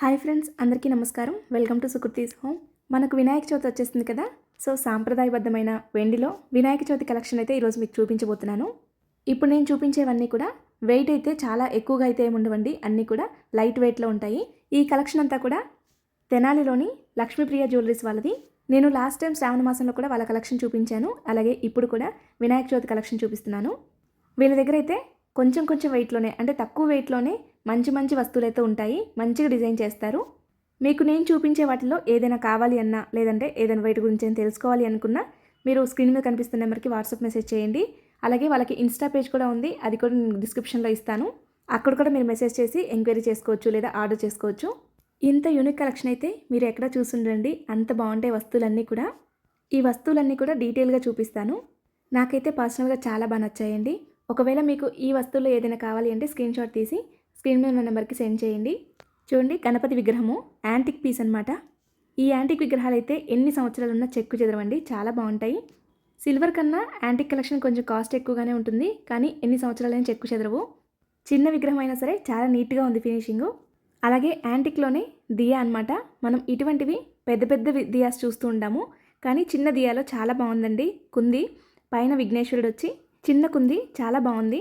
Hi friends అందరికీ నమస్కారం. Welcome to Sukriti's home. మనకు వినాయక చవితి వచ్చేసింది కదా? సో సాంప్రదాయబద్ధమైన వెండిలో వినాయక చవితి కలెక్షన్ అయితే ఈరోజు మీకు చూపించబోతున్నాను. ఇప్పుడు నేను చూపించేవన్నీ కూడా వెయిట్ అయితే చాలా ఎక్కువగా అయితే ఏమి ఉండవండి. అన్నీ కూడా లైట్ వెయిట్లో ఉంటాయి. ఈ కలెక్షన్ అంతా కూడా తెనాలిలోని లక్ష్మీప్రియ జ్యువెలరీస్ వాళ్ళది. నేను లాస్ట్ టైం శ్రావణ మాసంలో కూడా వాళ్ళ కలెక్షన్ చూపించాను. అలాగే ఇప్పుడు కూడా వినాయక చవితి కలెక్షన్ చూపిస్తున్నాను. వీళ్ళ దగ్గర అయితే కొంచెం కొంచెం వెయిట్లోనే అంటే తక్కువ వెయిట్లోనే మంచి మంచి వస్తువులైతే ఉంటాయి. మంచిగా డిజైన్ చేస్తారు. మీకు నేను చూపించే వాటిలో ఏదైనా కావాలి అన్నా లేదంటే ఏదైనా వైట్ గురించి ఏం తెలుసుకోవాలి అనుకున్నా మీరు స్క్రీన్ మీద కనిపిస్తున్న నెంబర్కి వాట్సాప్ మెసేజ్ చేయండి. అలాగే వాళ్ళకి ఇన్స్టా పేజ్ కూడా ఉంది. అది కూడా నేను డిస్క్రిప్షన్లో ఇస్తాను. అక్కడ కూడా మీరు మెసేజ్ చేసి ఎంక్వైరీ చేసుకోవచ్చు లేదా ఆర్డర్ చేసుకోవచ్చు. ఇంత యూనిక్ కలెక్షన్ అయితే మీరు ఎక్కడ చూసుండండి అంత బాగుంటాయి వస్తువులన్నీ కూడా. ఈ వస్తువులన్నీ కూడా డీటెయిల్గా చూపిస్తాను. నాకైతే పర్సనల్గా చాలా బాగా నచ్చాయండి. ఒకవేళ మీకు ఈ వస్తువులో ఏదైనా కావాలి అంటే స్క్రీన్ షాట్ తీసి స్క్రీన్ మీద ఉన్న నెంబర్కి సెండ్ చేయండి. చూడండి గణపతి విగ్రహము యాంటిక్ పీస్ అనమాట ఈ యాంటిక్ విగ్రహాలు అయితే ఎన్ని సంవత్సరాలు ఉన్నా చెక్కు చెదరవండి. చాలా బాగుంటాయి. సిల్వర్ కన్నా యాంటిక్ కలెక్షన్ కొంచెం కాస్ట్ ఎక్కువగానే ఉంటుంది. కానీ ఎన్ని సంవత్సరాలైనా చెక్కు చెదరవు. చిన్న విగ్రహం అయినా సరే చాలా నీట్గా ఉంది ఫినిషింగు. అలాగే యాంటిక్లోనే దియా అనమాట మనం ఇటువంటివి పెద్ద పెద్ద దియాస్ చూస్తూ ఉంటాము. కానీ చిన్న దియాలో చాలా బాగుందండి. కుంది పైన విఘ్నేశ్వరుడు వచ్చి చిన్న కుంది చాలా బాగుంది.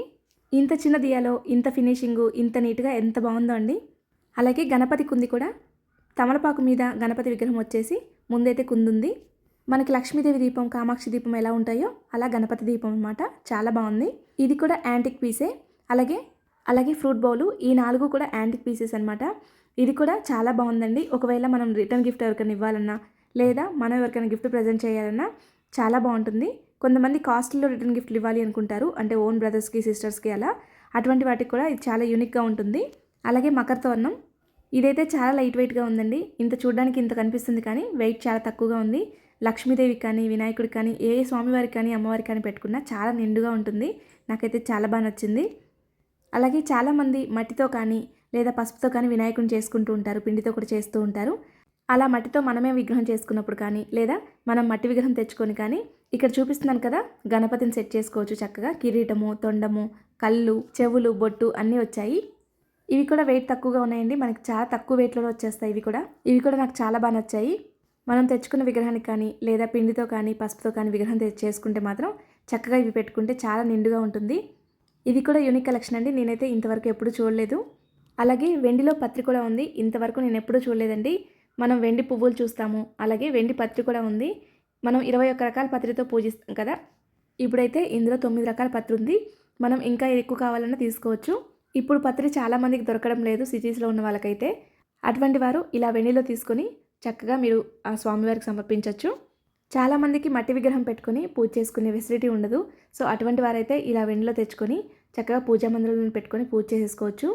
ఇంత చిన్న దియాలో ఇంత ఫినిషింగు ఇంత నీట్గా ఎంత బాగుందో అండి. అలాగే గణపతి కుంది కూడా తమలపాకు మీద గణపతి విగ్రహం వచ్చేసి ముందైతే కుందుంది. మనకి లక్ష్మీదేవి దీపం కామాక్షి దీపం ఎలా ఉంటాయో అలా గణపతి దీపం అనమాట చాలా బాగుంది. ఇది కూడా యాంటిక్ పీసే. అలాగే అలాగే ఫ్రూట్ బౌలు ఈ నాలుగు కూడా యాంటిక్ పీసెస్ అనమాట ఇది కూడా చాలా బాగుందండి. ఒకవేళ మనం రిటర్న్ గిఫ్ట్ ఎవరికైనా ఇవ్వాలన్నా లేదా మనం ఎవరికైనా గిఫ్ట్ ప్రజెంట్ చేయాలన్నా చాలా బాగుంటుంది. కొంతమంది కాస్ట్లో రిటర్న్ గిఫ్ట్లు ఇవ్వాలి అనుకుంటారు. అంటే ఓన్ బ్రదర్స్కి సిస్టర్స్కి అలా. అటువంటి వాటికి కూడా ఇది చాలా యూనిక్గా ఉంటుంది. అలాగే మకర తోరణం ఇదైతే చాలా లైట్ వెయిట్గా ఉందండి. ఇంత చూడడానికి ఇంత కనిపిస్తుంది కానీ వెయిట్ చాలా తక్కువగా ఉంది. లక్ష్మీదేవికి కానీ వినాయకుడికి కానీ ఏ స్వామివారికి కానీ అమ్మవారికి కానీ పెట్టుకున్నా చాలా నిండుగా ఉంటుంది. నాకైతే చాలా బాగా నచ్చింది. అలాగే చాలామంది మట్టితో కానీ లేదా పసుపుతో కానీ వినాయకుడిని చేసుకుంటూ ఉంటారు. పిండితో కూడా చేస్తూ ఉంటారు. అలా మట్టితో మనమే విగ్రహం చేసుకున్నప్పుడు కానీ లేదా మనం మట్టి విగ్రహం తెచ్చుకొని కానీ ఇక్కడ చూపిస్తున్నాను కదా గణపతిని సెట్ చేసుకోవచ్చు చక్కగా. కిరీటము తొండము కళ్ళు చెవులు బొట్టు అన్నీ వచ్చాయి. ఇవి కూడా వెయిట్ తక్కువగా ఉన్నాయండి. మనకి చాలా తక్కువ వెయిట్లో వచ్చేస్తాయి ఇవి కూడా. ఇవి కూడా నాకు చాలా బాగా నచ్చాయి. మనం తెచ్చుకున్న విగ్రహానికి కానీ లేదా పిండితో కానీ పసుపుతో కానీ విగ్రహం చేసుకుంటే మాత్రం చక్కగా ఇవి పెట్టుకుంటే చాలా నిండుగా ఉంటుంది. ఇది కూడా యూనిక్ కలెక్షన్ అండి. నేనైతే ఇంతవరకు ఎప్పుడు చూడలేదు. అలాగే వెండిలో పత్రి కూడా ఉంది. ఇంతవరకు నేను ఎప్పుడూ చూడలేదండి. మనం వెండి పువ్వులు చూస్తాము. అలాగే వెండి పత్రి కూడా ఉంది. మనం ఇరవై ఒక్క రకాల పత్రితో పూజిస్తాం కదా? ఇప్పుడైతే ఇందులో తొమ్మిది రకాల పత్రి ఉంది. మనం ఇంకా ఎక్కువ కావాలన్నా తీసుకోవచ్చు. ఇప్పుడు పత్రి చాలామందికి దొరకడం లేదు సిటీస్లో ఉన్న వాళ్ళకైతే. అటువంటి వారు ఇలా వెండిలో తీసుకొని చక్కగా మీరు ఆ స్వామివారికి సమర్పించవచ్చు చాలామందికి మట్టి విగ్రహం పెట్టుకొని పూజ చేసుకునే ఫెసిలిటీ ఉండదు. సో అటువంటి వారైతే ఇలా వెండిలో తెచ్చుకొని చక్కగా పూజా మందిరంలో పెట్టుకొని పూజ చేసేసుకోవచ్చు.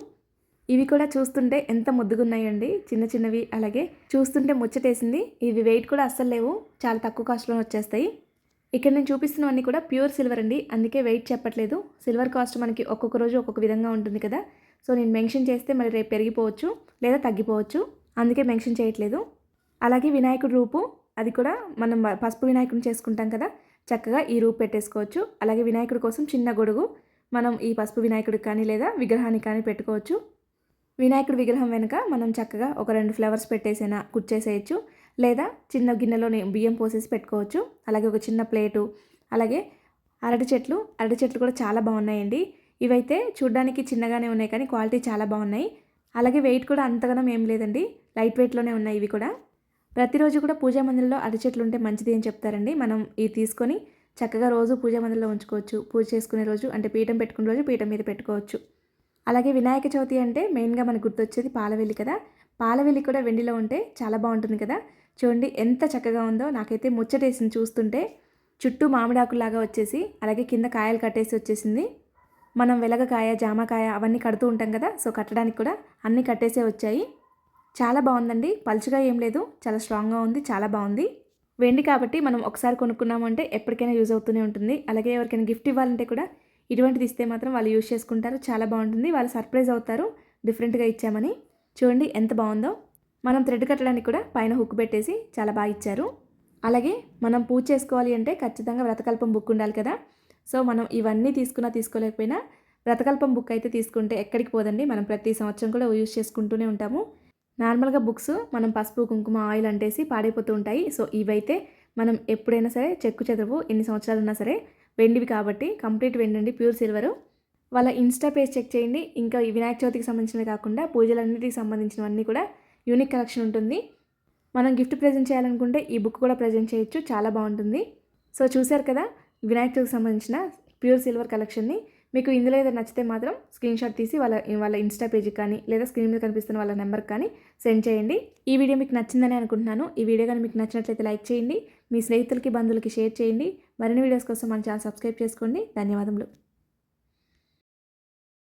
ఇవి కూడా చూస్తుంటే ఎంత ముద్దుగున్నాయండి. చిన్న చిన్నవి అలాగే చూస్తుంటే ముచ్చటేసింది. ఇవి వెయిట్ కూడా అస్సలు లేవు. చాలా తక్కువ కాస్ట్లో వచ్చేస్తాయి. ఇక్కడ నేను చూపిస్తున్నవన్నీ కూడా ప్యూర్ సిల్వర్ అండి. అందుకే వెయిట్ చెప్పట్లేదు. సిల్వర్ కాస్ట్ మనకి ఒక్కొక్క రోజు ఒక్కొక్క విధంగా ఉంటుంది కదా. సో నేను మెన్షన్ చేస్తే మరి రేపు పెరిగిపోవచ్చు లేదా తగ్గిపోవచ్చు. అందుకే మెన్షన్ చేయట్లేదు. అలాగే వినాయకుడి రూపు అది కూడా మనం పసుపు వినాయకుడిని చేసుకుంటాం కదా. చక్కగా ఈ రూపు పెట్టేసుకోవచ్చు. అలాగే వినాయకుడి కోసం చిన్న గొడుగు మనం ఈ పసుపు వినాయకుడికి కానీ లేదా విగ్రహానికి కానీ పెట్టుకోవచ్చు. వినాయకుడి విగ్రహం వెనుక మనం చక్కగా ఒక రెండు ఫ్లవర్స్ పెట్టేసైనా కుచ్చేసేయచ్చు. లేదా చిన్న గిన్నెలోనే బియ్యం పోసేసి పెట్టుకోవచ్చు. అలాగే ఒక చిన్న ప్లేటు అలాగే అరటి చెట్లు. అరటి చెట్లు కూడా చాలా బాగున్నాయండి. ఇవైతే చూడ్డానికి చిన్నగానే ఉన్నాయి కానీ క్వాలిటీ చాలా బాగున్నాయి. అలాగే వెయిట్ కూడా అంతగానం ఏం లేదండి. లైట్ వెయిట్లోనే ఉన్నాయి ఇవి కూడా. ప్రతిరోజు కూడా పూజా మందిరంలో అరటి చెట్లు ఉంటే మంచిది అని చెప్తారండి. మనం ఇవి తీసుకొని చక్కగా రోజు పూజా మందిరంలో ఉంచుకోవచ్చు. పూజ చేసుకునే రోజు అంటే పీఠం పెట్టుకునే రోజు పీఠం మీద పెట్టుకోవచ్చు. అలాగే వినాయక చవితి అంటే మెయిన్గా మనకు గుర్తొచ్చేది పాలవెల్లి కదా. పాలవెల్లి కూడా వెండిలో ఉంటే చాలా బాగుంటుంది కదా. చూడండి ఎంత చక్కగా ఉందో. నాకైతే ముచ్చటేసింది చూస్తుంటే చుట్టూ మామిడాకులాగా వచ్చేసి అలాగే కింద కాయలు కట్టేసి వచ్చేసింది. మనం వెలగకాయ జామకాయ అవన్నీ కడుతూ ఉంటాం కదా. సో కట్టడానికి కూడా అన్నీ కట్టేసే వచ్చాయి. చాలా బాగుందండి. పలుచగా ఏం లేదు. చాలా స్ట్రాంగ్గా ఉంది. చాలా బాగుంది. వెండి కాబట్టి మనం ఒకసారి కొనుక్కున్నామంటే ఎప్పటికైనా యూజ్ అవుతూనే ఉంటుంది. అలాగే ఎవరికైనా గిఫ్ట్ ఇవ్వాలంటే కూడా ఇటువంటిది ఇస్తే మాత్రం వాళ్ళు యూజ్ చేసుకుంటారు. చాలా బాగుంటుంది. వాళ్ళు సర్ప్రైజ్ అవుతారు. డిఫరెంట్గా ఇచ్చామని. చూడండి ఎంత బాగుందో. మనం థ్రెడ్ కట్టడానికి కూడా పైన హుక్ పెట్టేసి చాలా బాగా ఇచ్చారు. అలాగే మనం పూజ చేసుకోవాలి అంటే ఖచ్చితంగా వ్రతకల్పం బుక్ ఉండాలి కదా. సో మనం ఇవన్నీ తీసుకున్నా తీసుకోలేకపోయినా వ్రతకల్పం బుక్ అయితే తీసుకుంటే ఎక్కడికి పోదండి. మనం ప్రతి సంవత్సరం కూడా యూజ్ చేసుకుంటూనే ఉంటాము. నార్మల్గా బుక్స్ మనం పసుపు కుంకుమ ఆయిల్ అంటేసి పాడైపోతూ ఉంటాయి. సో ఇవైతే మనం ఎప్పుడైనా సరే చెక్కు చెదరవు ఎన్ని సంవత్సరాలు ఉన్నా సరే వెండివి కాబట్టి కంప్లీట్ వెండి అండి ప్యూర్ సిల్వరు. వాళ్ళ ఇన్స్టా పేజ్ చెక్ చేయండి. ఇంకా ఈ వినాయక చవితికి సంబంధించినవి కాకుండా పూజలన్నిటికి సంబంధించినవన్నీ కూడా యూనిక్ కలెక్షన్ ఉంటుంది. మనం గిఫ్ట్ ప్రజెంట్ చేయాలనుకుంటే ఈ బుక్ కూడా ప్రజెంట్ చేయొచ్చు. చాలా బాగుంటుంది. సో చూశారు కదా వినాయక చవితికి సంబంధించిన ప్యూర్ సిల్వర్ కలెక్షన్ని. మీకు ఇందులో ఏదైనా నచ్చితే మాత్రం స్క్రీన్ షాట్ తీసి వాళ్ళ వాళ్ళ ఇన్స్టా పేజీకి కానీ లేదా స్క్రీన్ మీద కనిపిస్తున్న వాళ్ళ నెంబర్కి కానీ సెండ్ చేయండి. ఈ వీడియో మీకు నచ్చిందని అనుకుంటున్నాను. ఈ వీడియో కానీ మీకు నచ్చినట్లయితే లైక్ చేయండి. మీ స్నేహితులకి బంధువులకి షేర్ చేయండి. మరిన్ని వీడియోస్ కోసం మన ఛానల్ సబ్స్క్రైబ్ చేసుకోండి. ధన్యవాదములు.